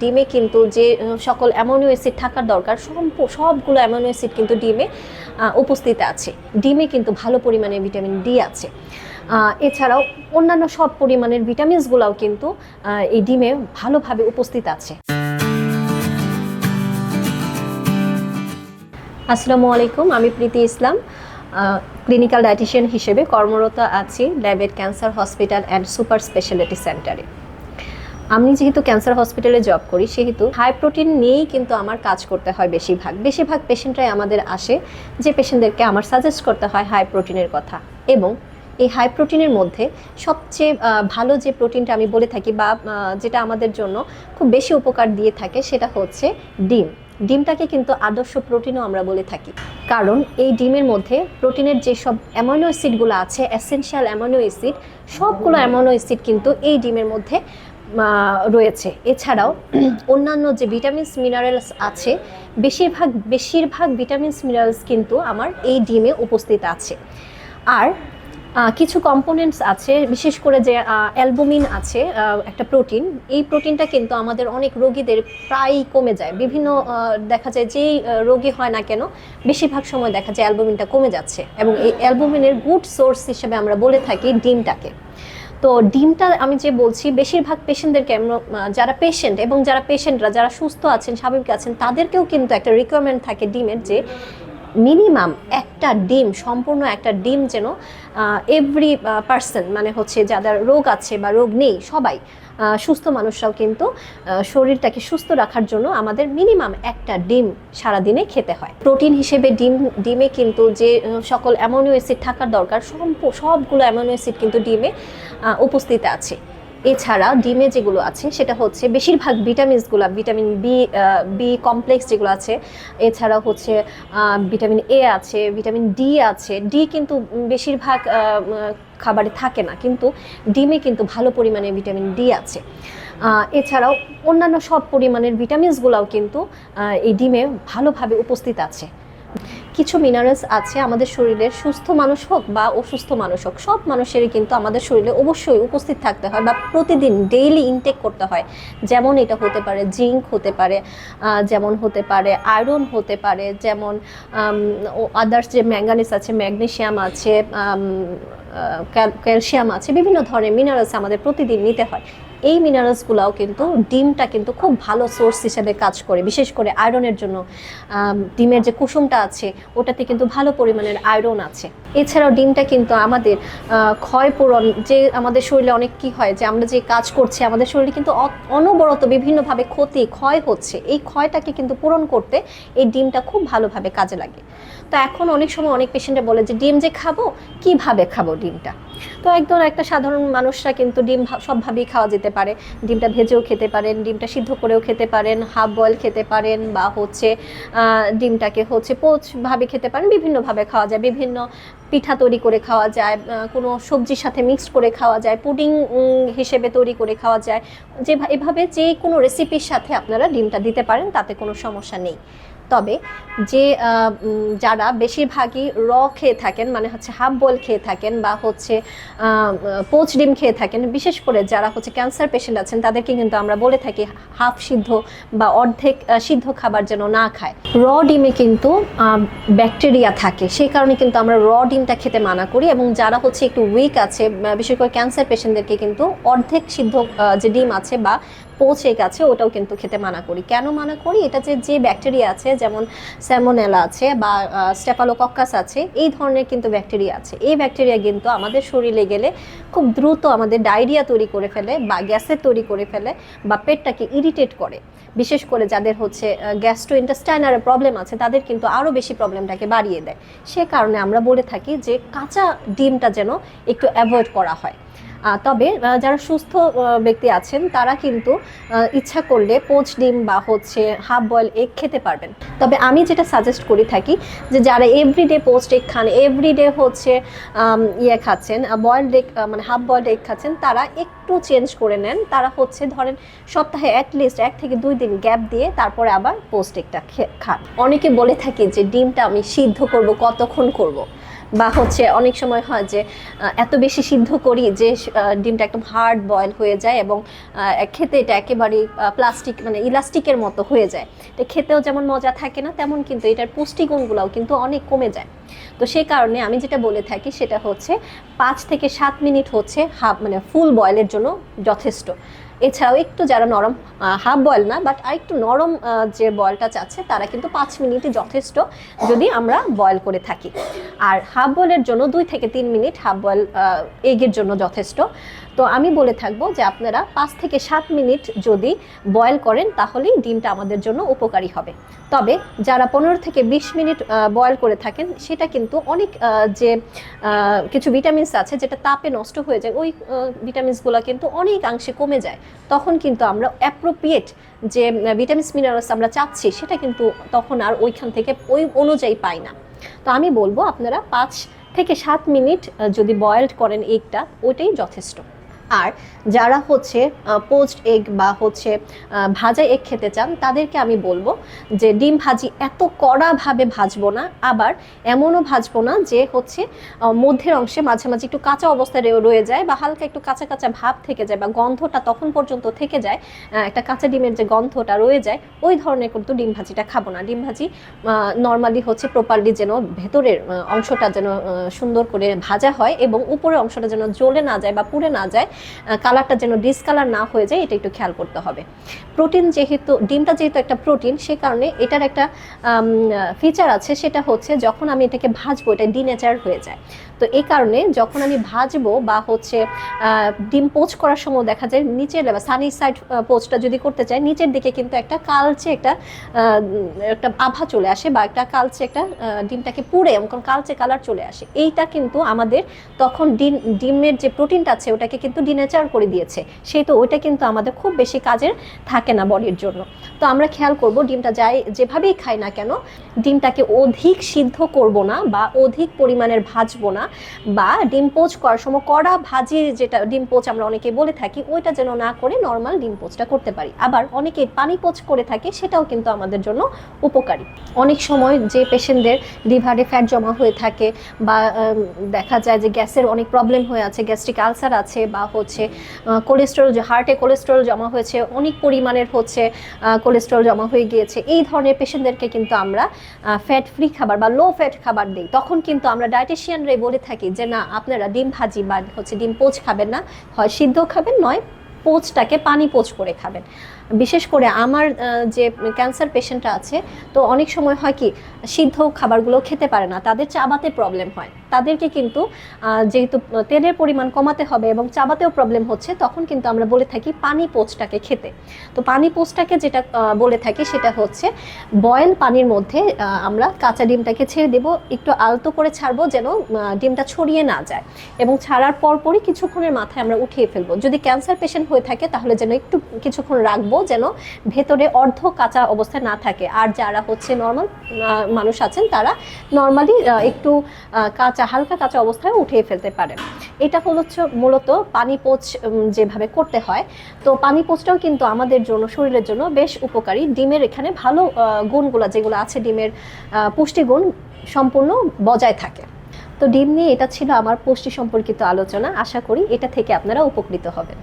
ডিমে কিন্তু যে সকল অ্যামোনিও অ্যাসিড থাকার দরকার, সম্প- সবগুলো অ্যামোনিও অ্যাসিড কিন্তু ডিমে উপস্থিত আছে। ডিমে কিন্তু ভালো পরিমাণে ভিটামিন ডি আছে। এছাড়াও অন্যান্য সব পরিমাণের ভিটামিনসগুলোও কিন্তু এই ডিমে ভালোভাবে উপস্থিত আছে। আসসালামু আলাইকুম, আমি প্রীতি ইসলাম ক্লিনিক্যাল ডায়েটিশিয়ান হিসেবে কর্মরত আছি Labaid cancer hospital and super speciality সেন্টারে। আমি যেহেতু ক্যান্সার হসপিটালে জব করি, সেহেতু হাই প্রোটিন নিয়েই কিন্তু আমার কাজ করতে হয় বেশিরভাগ। বেশিরভাগ পেশেন্টরাই আমাদের আসে যে পেশেন্টদেরকে আমার সাজেস্ট করতে হয় হাই প্রোটিনের কথা। এবং এই হাই প্রোটিনের মধ্যে সবচেয়ে ভালো যে প্রোটিনটা আমি বলে থাকি বা যেটা আমাদের জন্য খুব বেশি উপকার দিয়ে থাকে, সেটা হচ্ছে ডিম। ডিমটাকে কিন্তু আদর্শ প্রোটিনও আমরা বলে থাকি। কারণ এই ডিমের মধ্যে প্রোটিনের যেসব অ্যামাইনো অ্যাসিডগুলো আছে অ্যাসেনশিয়াল অ্যামাইনো অ্যাসিড সবগুলো অ্যামাইনো অ্যাসিড কিন্তু এই ডিমের মধ্যে রয়েছে। এছাড়াও, অন্যান্য যে ভিটামিনস, মিনারেলস আছে, বেশিরভাগ বেশিরভাগ ভিটামিনস, মিনারেলস কিন্তু আমার এই ডিমে উপস্থিত আছে। আর কিছু কম্পোনেন্টস আছে, বিশেষ করে যে অ্যালবুমিন আছে একটা প্রোটিন। এই প্রোটিনটা কিন্তু আমাদের অনেক রোগীদের প্রায়ই কমে যায়। বিভিন্ন দেখা যায় যেই রোগী হয় না কেন, বেশিরভাগ সময় দেখা যায় অ্যালবুমিনটা কমে যাচ্ছে। এবং এই অ্যালবুমিনের গুড সোর্স হিসেবে আমরা বলে থাকি ডিমটাকে। তো ডিমটা আমি যে বলছি বেশিরভাগ পেশেন্টদেরকে আমরা, যারা পেশেন্ট এবং যারা পেশেন্টরা যারা সুস্থ আছেন স্বাভাবিক আছেন তাদেরকেও কিন্তু একটা রিকোয়ারমেন্ট থাকে ডিমের যে মিনিমাম একটা ডিম, সম্পূর্ণ একটা ডিম যেন এভরি পার্সন মানে হচ্ছে যাদের রোগ আছে বা রোগ নেই, সবাই সুস্থ মানুষরাও কিন্তু শরীরটাকে সুস্থ রাখার জন্য আমাদের মিনিমাম একটা ডিম সারাদিনে খেতে হয়। প্রোটিন হিসেবে ডিম, ডিমে কিন্তু যে সকল অ্যামোনিও অ্যাসিড থাকার দরকার, সম্প- সবগুলো অ্যামোনিও অ্যাসিড কিন্তু ডিমে উপস্থিত আছে। এছাড়া ডিমে যেগুলো আছে, সেটা হচ্ছে বেশিরভাগ ভিটামিনসগুলো, ভিটামিন বি বি কমপ্লেক্স যেগুলো আছে এছাড়া হচ্ছে ভিটামিন এ আছে, ভিটামিন ডি আছে। ডি কিন্তু বেশিরভাগ খাবারে থাকে না, কিন্তু ডিমে কিন্তু ভালো পরিমাণে ভিটামিন ডি আছে। এছাড়াও অন্যান্য সব পরিমাণের ভিটামিনসগুলোও কিন্তু এই ডিমে ভালোভাবে উপস্থিত আছে। কিছু মিনারেলস আছে, আমাদের শরীরের সুস্থ মানুষ হোক বা অসুস্থ মানুষ হোক, সব মানুষেরই কিন্তু আমাদের শরীরে অবশ্যই উপস্থিত থাকতে হয় বা প্রতিদিন ডেইলি ইনটেক করতে হয়। যেমন এটা হতে পারে জিঙ্ক হতে পারে যেমন হতে পারে আয়রন হতে পারে, যেমন আদার্স যে ম্যাঙ্গানিস আছে ম্যাগনেশিয়াম আছে ক্যালসিয়াম আছে, বিভিন্ন ধরনের মিনারেলস আমাদের প্রতিদিন নিতে হয়। এই মিনারেলসগুলোও কিন্তু ডিমটা কিন্তু খুব ভালো সোর্স হিসেবে কাজ করে। বিশেষ করে আয়রনের জন্য ডিমের যে কুসুমটা আছে, ওটাতে কিন্তু ভালো পরিমাণের আয়রন আছে। এছাড়াও ডিমটা কিন্তু আমাদের ক্ষয় পূরণ, যে আমাদের শরীরে অনেক কি হয়, যে আমরা যে কাজ করছি, আমাদের শরীরে কিন্তু অনবরত বিভিন্নভাবে ক্ষতি, ক্ষয় হচ্ছে। এই ক্ষয়টাকে কিন্তু পূরণ করতে এই ডিমটা খুব ভালোভাবে কাজে লাগে। তো এখন অনেক সময় অনেক পেশেন্টে বলে যে, ডিম যে খাব, কীভাবে খাব ডিমটা? তো একদম একটা সাধারণ মানুষরা কিন্তু ডিম সবভাবেই খাওয়া যেতে পারে, ডিমটা ভেজেও খেতে পারেন, ডিমটা সিদ্ধ করেও খেতে পারেন হাফ বয়েল খেতে পারেন বা হচ্ছে ডিমটাকে হচ্ছে পোচভাবে খেতে পারেন, বিভিন্নভাবে খাওয়া যায়, বিভিন্ন পিঠা তৈরি করে খাওয়া যায় কোনো সবজির সাথে মিক্সড করে খাওয়া যায় পুডিং হিসেবে তৈরি করে খাওয়া যায় যে এভাবে যে কোনো রেসিপির সাথে আপনারা ডিমটা দিতে পারেন, তাতে কোনো সমস্যা নেই। তবে যে যারা বেশিরভাগই র খেয়ে থাকেন মানে হচ্ছে হাফ বয়েল খেয়ে থাকেন বা হচ্ছে পোচ ডিম খেয়ে থাকেন, বিশেষ করে যারা হচ্ছে ক্যান্সার পেশেন্ট আছেন, তাদেরকে কিন্তু আমরা বলে থাকি হাফ সিদ্ধ বা অর্ধেক সিদ্ধ খাবার যেন না খায়। র ডিমে কিন্তু ব্যাকটেরিয়া থাকে, সেই কারণে কিন্তু আমরা র ডিমটা খেতে মানা করি এবং যারা হচ্ছে একটু উইক আছে বিশেষ করে ক্যান্সার পেশেন্টদেরকে কিন্তু অর্ধেক সিদ্ধ যে ডিম আছে বা পোচ গেছে, ওটাও কিন্তু খেতে মানা করি। কেন মানা করি? এটা যে ব্যাকটেরিয়া আছে, যেমন স্যামোনেলা আছে বা স্টেফালোকক্কাস আছে, এই ধরনের কিন্তু ব্যাকটেরিয়া আছে। এই ব্যাকটেরিয়া কিন্তু আমাদের শরীরে গেলে খুব দ্রুত আমাদের ডায়রিয়া তৈরি করে ফেলে বা গ্যাসের তৈরি করে ফেলে বা পেটটাকে ইরিটেট করে। বিশেষ করে যাদের হচ্ছে গ্যাস্ট্রো ইন্টেস্টাইনার প্রবলেম আছে, তাদের কিন্তু আরও বেশি প্রবলেমটাকে বাড়িয়ে দেয়। সে কারণে আমরা বলে থাকি যে, কাঁচা ডিমটা যেন একটু অ্যাভয়েড করা হয়। তবে যারা সুস্থ ব্যক্তি আছেন, তারা কিন্তু ইচ্ছা করলে পোচ ডিম বা হচ্ছে হাফ বয়েল এগ খেতে পারবেন। তবে আমি যেটা সাজেস্ট করি থাকি যে, যারা এভরিডে পোস্ট এগ খান এভরিডে হচ্ছে ইয়ে খাচ্ছেন বয়েলড এগ মানে হাফ বয়েলড এগ খাচ্ছেন, তারা একটু চেঞ্জ করে নেন। তারা হচ্ছে ধরেন সপ্তাহে অ্যাটলিস্ট এক থেকে দুই দিন গ্যাপ দিয়ে তারপরে আবার পোস্ট এগটা খান। অনেকে বলে থাকে যে, ডিমটা আমি সিদ্ধ করব, কতক্ষণ করব? বা হচ্ছে অনেক সময় হয় যে এত বেশি সিদ্ধ করি যে ডিমটা একদম হার্ড বয়েল হয়ে যায় এবং খেতে এটা একেবারে প্লাস্টিক মানে ইলাস্টিকের মতো হয়ে যায়। এটা খেতেও যেমন মজা থাকে না, তেমন কিন্তু এটার পুষ্টিগুণগুলোও কিন্তু অনেক কমে যায়। তো সেই কারণে আমি যেটা বলে থাকি সেটা হচ্ছে পাঁচ থেকে সাত মিনিট হচ্ছে হাফ মানে ফুল বয়েলের জন্য যথেষ্ট। এছাড়াও একটু যারা নরম হাফ বয়েল না, বাট আর একটু নরম যে বয়েলটা চাচ্ছে তারা কিন্তু পাঁচ মিনিটই যথেষ্ট যদি আমরা বয়েল করে থাকি। আর হাফ বয়েলের জন্য দুই থেকে তিন মিনিট হাফ বয়েল এগের জন্য যথেষ্ট। তো আমি বলে থাকব যে আপনারা পাঁচ থেকে সাত মিনিট যদি বয়েল করেন, তাহলেই ডিমটা আমাদের জন্য উপকারী হবে। তবে যারা পনেরো থেকে বিশ মিনিট বয়েল করে থাকেন, সেটা কিন্তু অনেক যে কিছু ভিটামিনস আছে যেটা তাপে নষ্ট হয়ে যায়, ওই ভিটামিনসগুলো কিন্তু অনেকাংশে কমে যায়। তখন কিন্তু আমরা অ্যাপ্রোপ্রিয়েট যে ভিটামিনস মিনারেলস আমরা চাচ্ছি, সেটা কিন্তু তখন আর ওইখান থেকে ওই অনুযায়ী পাই না। তো আমি বলব আপনারা পাঁচ থেকে সাত মিনিট যদি বয়েলড করেন এগটা ওইটাই যথেষ্ট। আর যারা হচ্ছে পোস্ট এগ বা হচ্ছে ভাজা এগ খেতে চান, তাদেরকে আমি বলব যে ডিম ভাজি এত কড়াভাবে ভাজবো না। আবার এমনও ভাজবো না যে হচ্ছে মধ্যের অংশে মাঝে মাঝে একটু কাঁচা অবস্থায় রয়ে- যায় বা হালকা একটু কাঁচা কাঁচা ভাব থেকে যায় বা গন্ধটা তখন পর্যন্ত থেকে যায় একটা কাঁচা ডিমের যে গন্ধটা রয়ে যায়, ওই ধরনের কিন্তু ডিম ভাজিটা খাব না। ডিম ভাজি নর্মালি হচ্ছে প্রপারলি যেন ভেতরের অংশটা যেন সুন্দর করে ভাজা হয় এবং উপরের অংশটা যেন জ্বলে না যায় বা পুড়ে না যায় কালারটা যেন ডিসকালার না হয়ে যায়, এটা একটু খেয়াল করতে হবে। প্রোটিন যেহেতু, ডিমটা যেহেতু একটা প্রোটিন, সে কারণে এটার একটা ফিচার আছে, সেটা হচ্ছে যখন আমি এটাকে ভাজবো, এটা ডিনেচার হয়ে যায়। তো এই কারণে যখন আমি ভাজবো বা হচ্ছে ডিম পোচ করার সময় দেখা যায় নিচের সানি সাইড পোচটা যদি করতে চাই, নিচের দিকে কিন্তু একটা কালচে একটা একটা আভা চলে আসে বা একটা কালচে একটা ডিমটাকে পুড়ে, এমন কালচে কালার চলে আসে। এইটা কিন্তু আমাদের তখন ডিম, ডিমের যে প্রোটিনটা আছে, ওটাকে কিন্তু ডিনেচার করে দিয়েছে। সেই তো ওইটা কিন্তু আমাদের খুব বেশি কাজের থাকে না বডির জন্য। তো আমরা খেয়াল করব ডিমটা যাই, যেভাবেই খাই না কেন, ডিমটাকে অধিক সিদ্ধ করব না বা অধিক পরিমাণের ভাজবো না বা ডিম পোচ করার সময় কড়া ভাজি যেটা ডিম পোচ আমরা অনেকে বলে থাকি, ওইটা যেন না করে নর্মাল ডিম পোচটা করতে পারি। আবার অনেকে পানি পোচ করে থাকে, সেটাও কিন্তু আমাদের জন্য উপকারী। অনেক সময় যে পেশেন্টদের লিভারে ফ্যাট জমা হয়ে থাকে বা দেখা যায় যে গ্যাসের অনেক প্রবলেম হয়ে আছে, গ্যাস্ট্রিক আলসার আছে বা হচ্ছে কোলেস্ট্রল যে হার্টে কোলেস্ট্রল জমা হয়েছে, অনেক পরিমাণের হচ্ছে কোলেস্ট্রল জমা হয়ে গিয়েছে। এই ধরনের পেশেন্টদেরকে কিন্তু আমরা ফ্যাট ফ্রি খাবার বা লো ফ্যাট খাবার দিই। তখন কিন্তু আমরা ডায়েটিশিয়ানরাই বলে থাকি যে, না, আপনারা ডিম ভাজি বা হচ্ছে ডিম পোচ খাবেন না। হয় সিদ্ধ খাবেন, নয়, পোচটাকে পানি পোচ করে খাবেন। বিশেষ করে আমার যে ক্যান্সার পেশেন্টরা আছে, তো অনেক সময় হয় কি, সিদ্ধ খাবারগুলো খেতে পারে না, তাদের চাবাতে প্রবলেম হয়। তাদেরকে কিন্তু যেহেতু তেলের পরিমাণ কমাতে হবে এবং চাবাতেও প্রবলেম হচ্ছে, তখন কিন্তু আমরা বলে থাকি পানি পোচটাকে খেতে। তো পানি পোচটাকে যেটা বলে থাকি সেটা হচ্ছে বয়েল পানির মধ্যে আমরা কাঁচা ডিমটাকে ছেড়ে দেব, একটু আলতো করে ছাড়বো যেন ডিমটা ছড়িয়ে না যায়। এবং ছাড়ার পরপরই কিছুক্ষণের মাথায় আমরা উঠিয়ে ফেলব। যদি ক্যান্সার পেশেন্ট হয়ে থাকে তাহলে যেন একটু কিছুক্ষণ রাখব যেন ভেতরে অর্ধ কাঁচা অবস্থায় না থাকে। আর যারা হচ্ছে নর্মাল মানুষ আছেন, তারা নর্মালি একটু কাঁচা, হালকা কাঁচা অবস্থায় উঠিয়ে ফেলতে পারেন। এটা হচ্ছে মূলত পানি পোচ যেভাবে করতে হয়। তো পানি পোচটাও কিন্তু আমাদের জন্য, শরীরের জন্য বেশ উপকারী। ডিমের এখানে ভালো গুণগুলো যেগুলো আছে, ডিমের পুষ্টিগুণ সম্পূর্ণ বজায় থাকে। তো ডিম নিয়ে এটা ছিল আমার পুষ্টি সম্পর্কিত আলোচনা। আশা করি এটা থেকে আপনারা উপকৃত হবেন।